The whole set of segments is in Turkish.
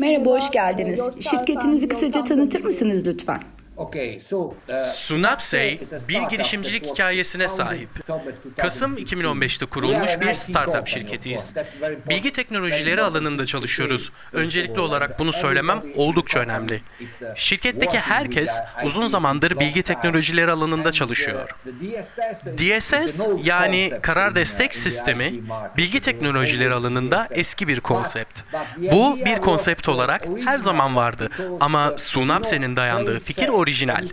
Merhaba, hoş geldiniz. Şirketinizi kısaca tanıtır mısınız lütfen? Uh, Sunapsey bir girişimcilik hikayesine sahip. October 2002. Kasım 2015'te We kurulmuş bir startup şirketiyiz. Bilgi teknolojileri alanında çalışıyoruz. Öncelikli olarak bunu söylemem oldukça önemli. Şirketteki herkes uzun zamandır bilgi teknolojileri alanında çalışıyor. DSS yani karar destek sistemi bilgi teknolojileri alanında eski bir konsept. Bu bir konsept olarak her zaman vardı ama Sunapse'nin dayandığı fikir orijinal.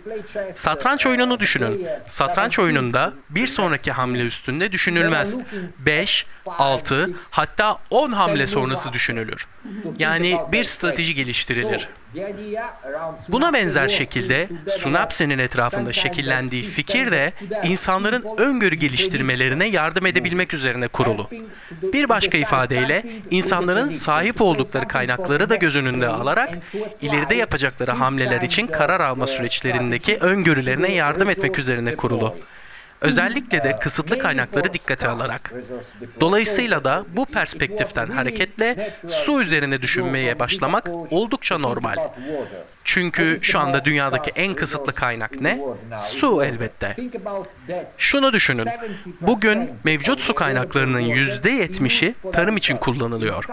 Satranç oyununu düşünün. Satranç oyununda bir sonraki hamle üstünde düşünülmez. 5, 6 hatta 10 hamle sonrası düşünülür. Yani bir strateji geliştirilir. Buna benzer şekilde Sunapse'nin etrafında şekillendiği fikir de insanların öngörü geliştirmelerine yardım edebilmek üzerine kurulu. Bir başka ifadeyle insanların sahip oldukları kaynakları da göz önünde alarak ileride yapacakları hamleler için karar alma süreçlerindeki öngörülerine yardım etmek üzerine kurulu. Özellikle de kısıtlı kaynakları dikkate alarak. Dolayısıyla da bu perspektiften hareketle su üzerine düşünmeye başlamak oldukça normal. Çünkü şu anda dünyadaki en kısıtlı kaynak ne? Su elbette. Şunu düşünün. Bugün mevcut su kaynaklarının %70'i tarım için kullanılıyor.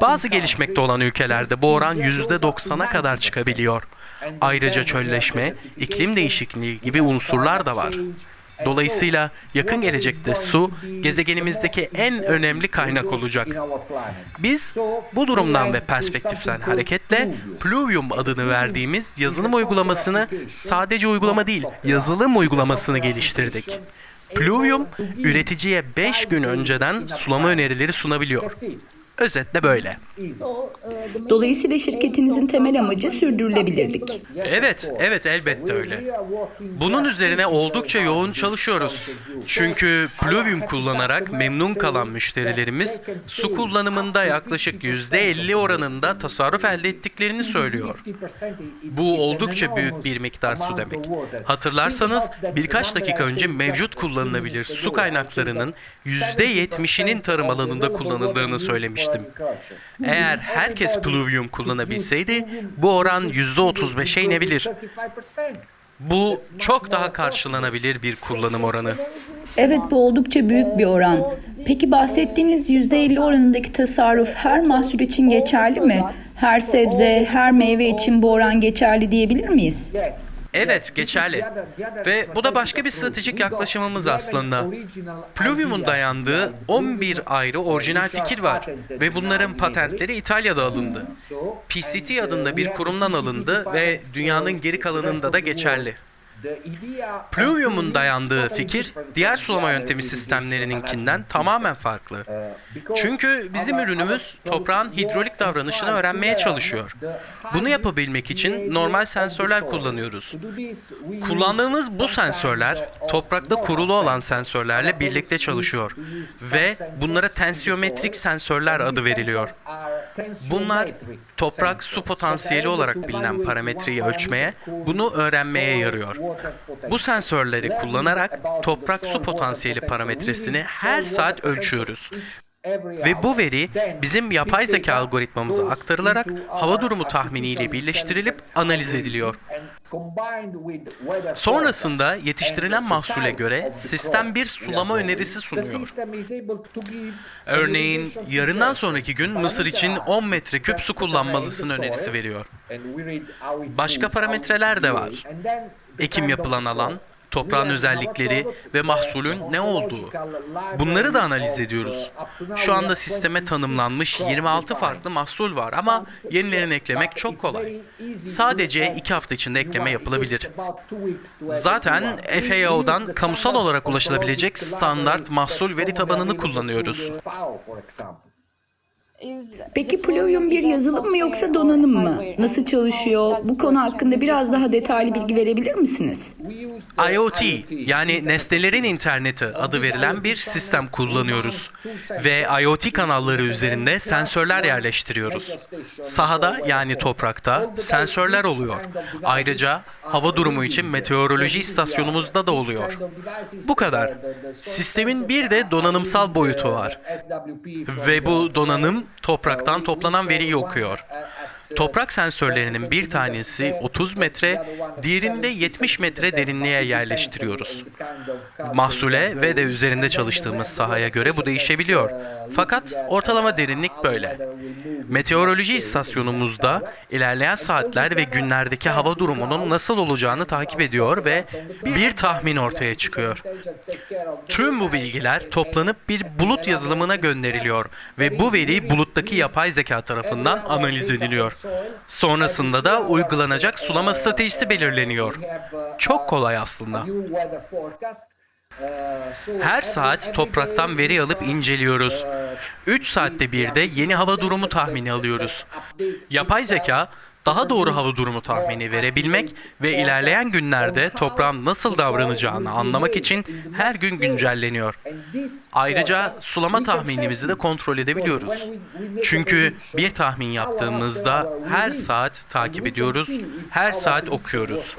Bazı gelişmekte olan ülkelerde bu oran %90'a kadar çıkabiliyor. Ayrıca çölleşme, iklim değişikliği gibi unsurlar da var. Dolayısıyla yakın gelecekte su gezegenimizdeki en önemli kaynak olacak. Biz bu durumdan ve perspektiften hareketle Pluvium adını verdiğimiz yazılım uygulamasını sadece uygulama değil, yazılım uygulamasını geliştirdik. Pluvium, üreticiye 5 gün önceden sulama önerileri sunabiliyor. Özetle böyle. Dolayısıyla şirketinizin temel amacı sürdürülebilirlik. Evet, evet elbette öyle. Bunun üzerine oldukça yoğun çalışıyoruz. Çünkü Pluvium kullanarak memnun kalan müşterilerimiz su kullanımında yaklaşık %50 oranında tasarruf elde ettiklerini söylüyor. Bu oldukça büyük bir miktar su demek. Hatırlarsanız birkaç dakika önce mevcut kullanılabilir su kaynaklarının %70'inin tarım alanında kullanıldığını söylemiştim. Eğer herkes Pluvium kullanabilseydi bu oran %35'e inebilir. Bu çok daha karşılanabilir bir kullanım oranı. Evet bu oldukça büyük bir oran. Peki bahsettiğiniz %50 oranındaki tasarruf her mahsul için geçerli mi? Her sebze, her meyve için bu oran geçerli diyebilir miyiz? Evet, geçerli. Ve bu da başka bir stratejik yaklaşımımız aslında. Pluvium'un dayandığı 11 ayrı orijinal fikir var ve bunların patentleri İtalya'da alındı. PCT adında bir kurumdan alındı ve dünyanın geri kalanında da geçerli. Pluvium'un dayandığı fikir diğer sulama yöntemi sistemlerininkinden tamamen farklı. Çünkü bizim ürünümüz toprağın hidrolik davranışını öğrenmeye çalışıyor. Bunu yapabilmek için normal sensörler kullanıyoruz. Kullandığımız bu sensörler toprakta kurulu olan sensörlerle birlikte çalışıyor ve bunlara tensiyometrik sensörler adı veriliyor. Bunlar toprak su potansiyeli olarak bilinen parametreyi ölçmeye, bunu öğrenmeye yarıyor. Bu sensörleri kullanarak toprak su potansiyeli parametresini her saat ölçüyoruz. Ve bu veri bizim yapay zeka algoritmamıza aktarılarak hava durumu tahminiyle birleştirilip analiz ediliyor. Sonrasında yetiştirilen mahsule göre sistem bir sulama önerisi sunuyor. Örneğin yarından sonraki gün Mısır için 10 metreküp su kullanmalısın önerisi veriyor. Başka parametreler de var. Ekim yapılan alan, toprağın özellikleri ve mahsulün ne olduğu. Bunları da analiz ediyoruz. Şu anda sisteme tanımlanmış 26 farklı mahsul var ama yenilerini eklemek çok kolay. Sadece 2 hafta içinde ekleme yapılabilir. Zaten FAO'dan kamusal olarak ulaşılabilecek standart mahsul veri tabanını kullanıyoruz. Peki Pluvium bir yazılım mı yoksa donanım mı? Nasıl çalışıyor? Bu konu hakkında biraz daha detaylı bilgi verebilir misiniz? IoT yani nesnelerin interneti adı verilen bir sistem kullanıyoruz ve IoT kanalları üzerinde sensörler yerleştiriyoruz. Sahada yani toprakta sensörler oluyor. Ayrıca hava durumu için meteoroloji istasyonumuzda da oluyor. Bu kadar. Sistemin bir de donanımsal boyutu var. Ve bu donanım topraktan toplanan veriyi okuyor. Toprak sensörlerinin bir tanesi 30 metre, diğerini de 70 metre derinliğe yerleştiriyoruz. Mahsule ve de üzerinde çalıştığımız sahaya göre bu değişebiliyor. Fakat ortalama derinlik böyle. Meteoroloji istasyonumuzda ilerleyen saatler ve günlerdeki hava durumunun nasıl olacağını takip ediyor ve bir tahmin ortaya çıkıyor. Tüm bu bilgiler toplanıp bir bulut yazılımına gönderiliyor ve bu veri buluttaki yapay zeka tarafından analiz ediliyor. Sonrasında da uygulanacak sulama stratejisi belirleniyor. Çok kolay aslında. Her saat topraktan veri alıp inceliyoruz. 3 saatte bir de yeni hava durumu tahmini alıyoruz. Yapay zeka daha doğru hava durumu tahmini verebilmek ve ilerleyen günlerde toprağın nasıl davranacağını anlamak için her gün güncelleniyor. Ayrıca sulama tahminimizi de kontrol edebiliyoruz. Çünkü bir tahmin yaptığımızda her saat takip ediyoruz, her saat okuyoruz.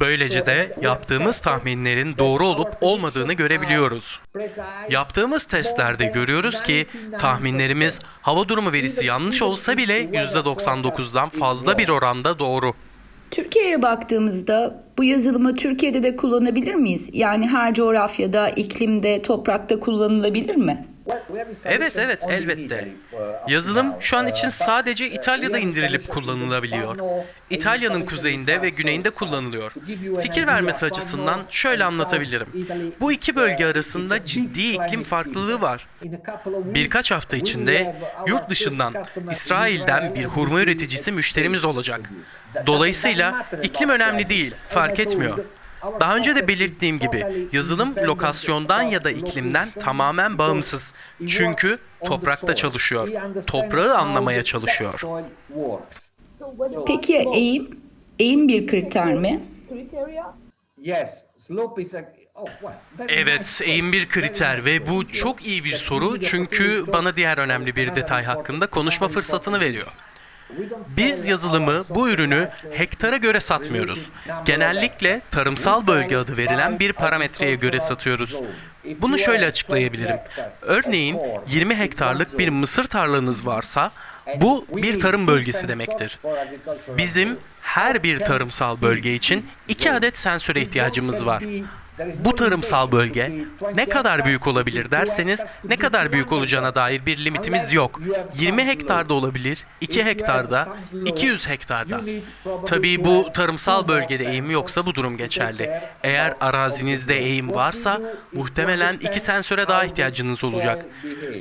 Böylece de yaptığımız tahminlerin doğru olup olmadığını görebiliyoruz. Yaptığımız testlerde görüyoruz ki tahminlerimiz hava durumu verisi yanlış olsa bile %99'dan fazla bir oranda doğru. Türkiye'ye baktığımızda bu yazılımı Türkiye'de de kullanabilir miyiz? Yani her coğrafyada, iklimde, toprakta kullanılabilir mi? Evet evet elbette. Yazılım şu an için sadece İtalya'da indirilip kullanılabiliyor. İtalya'nın kuzeyinde ve güneyinde kullanılıyor. Fikir vermesi açısından şöyle anlatabilirim. Bu iki bölge arasında ciddi iklim farklılığı var. Birkaç hafta içinde yurt dışından, İsrail'den bir hurma üreticisi müşterimiz olacak. Dolayısıyla iklim önemli değil, fark etmiyor. Daha önce de belirttiğim gibi yazılım lokasyondan ya da iklimden tamamen bağımsız. Çünkü toprakta çalışıyor. Toprağı anlamaya çalışıyor. Peki ya eğim? Eğim bir kriter mi? Evet, eğim bir kriter ve bu çok iyi bir soru çünkü bana diğer önemli bir detay hakkında konuşma fırsatını veriyor. Biz yazılımı, bu ürünü hektara göre satmıyoruz. Genellikle tarımsal bölge adı verilen bir parametreye göre satıyoruz. Bunu şöyle açıklayabilirim. Örneğin 20 hektarlık bir mısır tarlanız varsa bu bir tarım bölgesi demektir. Bizim her bir tarımsal bölge için iki adet sensöre ihtiyacımız var. Bu tarımsal bölge ne kadar büyük olabilir derseniz ne kadar büyük olacağına dair bir limitimiz yok. 20 hektarda olabilir, 2 hektarda, 200 hektarda. Tabii bu tarımsal bölgede eğim yoksa bu durum geçerli. Eğer arazinizde eğim varsa muhtemelen iki sensöre daha ihtiyacınız olacak.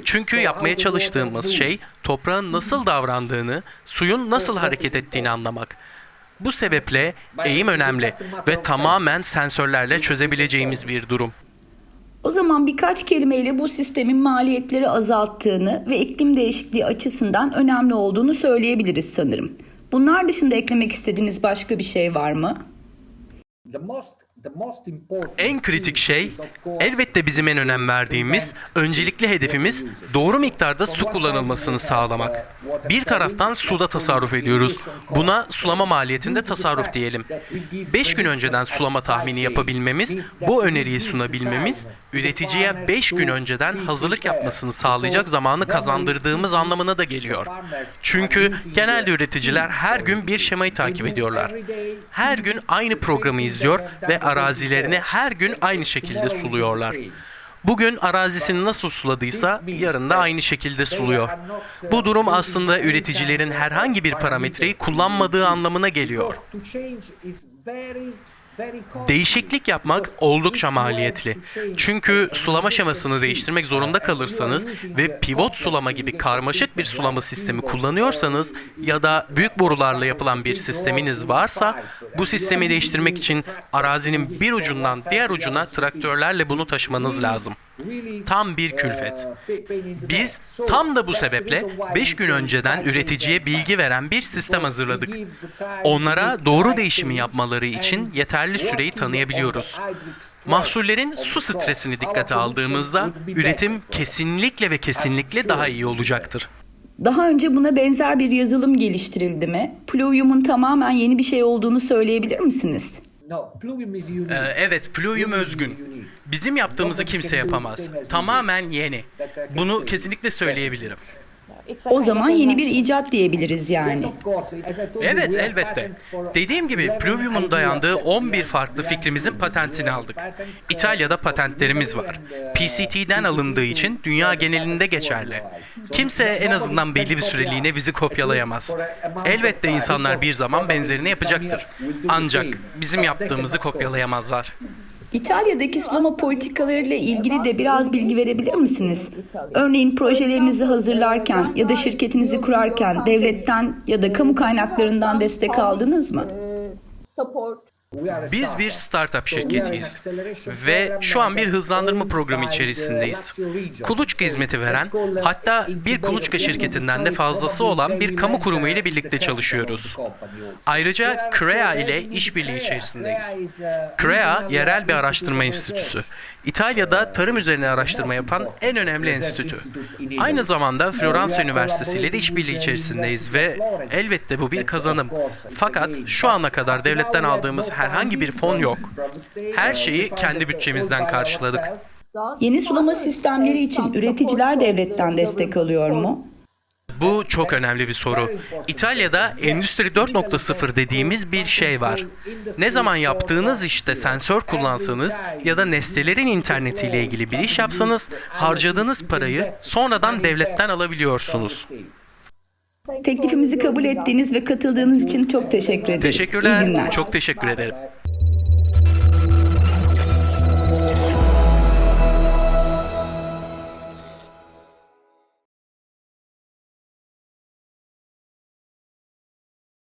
Çünkü yapmaya çalıştığımız şey toprağın nasıl davrandığını, suyun nasıl hareket ettiğini anlamak. Bu sebeple eğim önemli ve tamamen sensörlerle çözebileceğimiz bir durum. O zaman birkaç kelimeyle bu sistemin maliyetleri azalttığını ve iklim değişikliği açısından önemli olduğunu söyleyebiliriz sanırım. Bunlar dışında eklemek istediğiniz başka bir şey var mı? En kritik şey elbette bizim en önem verdiğimiz, öncelikli hedefimiz doğru miktarda su kullanılmasını sağlamak. Bir taraftan suda tasarruf ediyoruz. Buna sulama maliyetinde tasarruf diyelim. 5 gün önceden sulama tahmini yapabilmemiz, bu öneriyi sunabilmemiz, üreticiye 5 gün önceden hazırlık yapmasını sağlayacak zamanı kazandırdığımız anlamına da geliyor. Çünkü genelde üreticiler her gün bir şemayı takip ediyorlar. Her gün aynı programı izliyor ve arazilerini her gün aynı şekilde suluyorlar. Bugün arazisini nasıl suladıysa yarın da aynı şekilde suluyor. Bu durum aslında üreticilerin herhangi bir parametreyi kullanmadığı anlamına geliyor. Değişiklik yapmak oldukça maliyetli. Çünkü sulama şemasını değiştirmek zorunda kalırsanız ve pivot sulama gibi karmaşık bir sulama sistemi kullanıyorsanız ya da büyük borularla yapılan bir sisteminiz varsa bu sistemi değiştirmek için arazinin bir ucundan diğer ucuna traktörlerle bunu taşımanız lazım. Tam bir külfet. Biz tam da bu sebeple 5 gün önceden üreticiye bilgi veren bir sistem hazırladık. Onlara doğru değişimi yapmaları için yeterli yeterli süreyi tanıyabiliyoruz. Mahsullerin su stresini dikkate aldığımızda üretim kesinlikle ve kesinlikle daha iyi olacaktır. Daha önce buna benzer bir yazılım geliştirildi mi? Pluvium'un tamamen yeni bir şey olduğunu söyleyebilir misiniz? Ee, evet, Pluvium özgün. Bizim yaptığımızı kimse yapamaz. Tamamen yeni. Bunu kesinlikle söyleyebilirim. O zaman yeni bir icat diyebiliriz yani. Evet elbette. Dediğim gibi 11 Pluvium'un dayandığı ideas. 11 farklı fikrimizin patentini aldık. İtalya'da patentlerimiz var. PCT'den alındığı için dünya genelinde geçerli. Kimse en azından belli bir süreliğine bizi kopyalayamaz. Elbette insanlar bir zaman benzerini yapacaktır. Ancak bizim yaptığımızı kopyalayamazlar. İtalya'daki sulama politikalarıyla ilgili de biraz bilgi verebilir misiniz? Örneğin projelerinizi hazırlarken ya da şirketinizi kurarken devletten ya da kamu kaynaklarından destek aldınız mı? support are a Biz bir startup şirketiyiz ve şu an bir hızlandırma programı içerisindeyiz. Kuluçka hizmeti veren, hatta bir kuluçka şirketinden de fazlası olan bir kamu kurumu ile birlikte çalışıyoruz. Ayrıca CREA ile işbirliği içerisindeyiz. CREA yerel bir araştırma enstitüsü. İtalya'da tarım üzerine araştırma yapan en önemli enstitü. Aynı zamanda Floransa Üniversitesi ile de işbirliği içerisindeyiz ve elbette bu bir kazanım. Fakat şu ana kadar devletten aldığımız herhangi bir fon yok. Her şeyi kendi bütçemizden karşıladık. Yeni sulama sistemleri için üreticiler devletten destek alıyor mu? Bu çok önemli bir soru. İtalya'da Endüstri 4.0 dediğimiz bir şey var. Ne zaman yaptığınız işte sensör kullansanız ya da nesnelerin internetiyle ilgili bir iş yapsanız harcadığınız parayı sonradan devletten alabiliyorsunuz. Teklifimizi kabul ettiğiniz ve katıldığınız için çok teşekkür ederiz. İyi Teşekkürler. günler. Çok teşekkür ederim.